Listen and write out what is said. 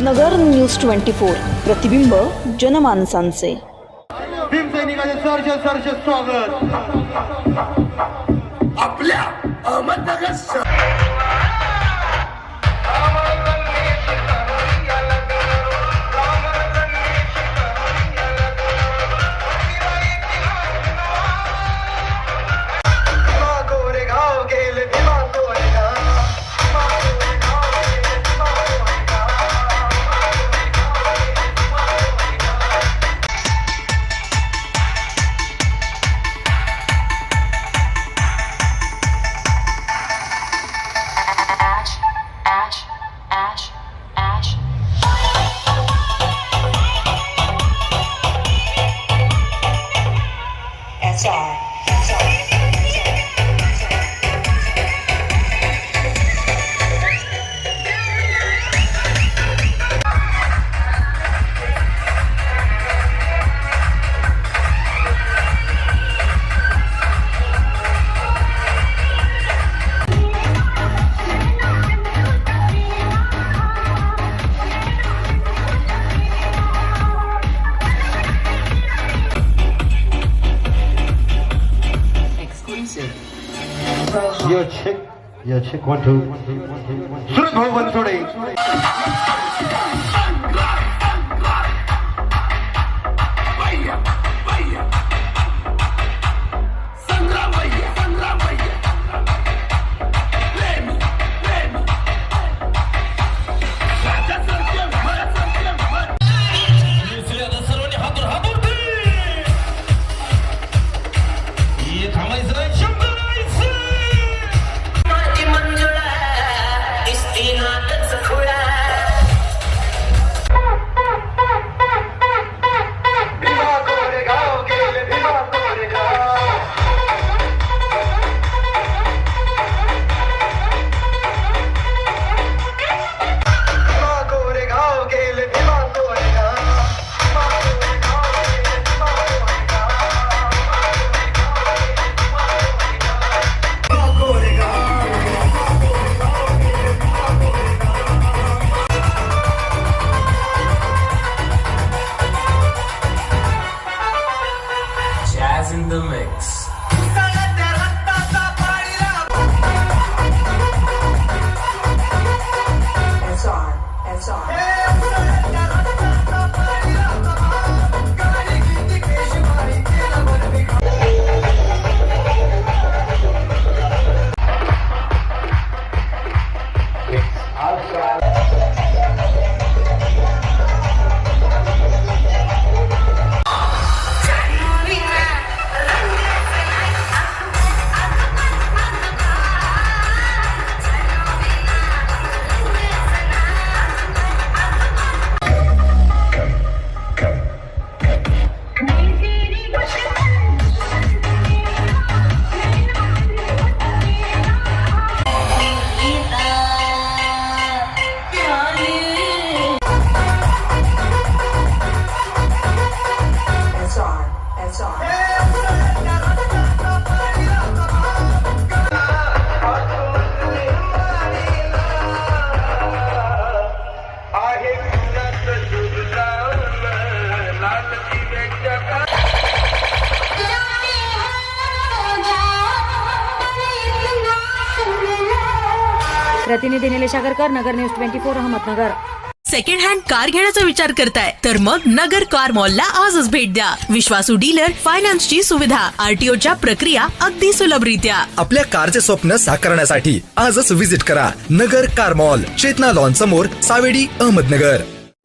नगर news twenty four. प्रतिबिंब जनमानसांचे. भीमसैनिकाचे स्वागत. आपल्या अहमदनगर યો છે યો છે કોણ સુરત ભવ વંથોડે in the mix. प्रतिनिधी Nilesh Agarkar Nagar news twenty four Ahmednagar. Second hand car घेण्याचा विचार करताय तर मग नगर कार मॉलला आजच भेट द्या. विश्वासू डीलर फायनान्सची सुविधा आरटीओच्या प्रक्रिया अगदी सुलभरित्या. आपल्या कारचे स्वप्न साकारण्यासाठी आजच विजिट करा. Nagar car mall Chetana lawn समोर सावेडी अहमदनगर.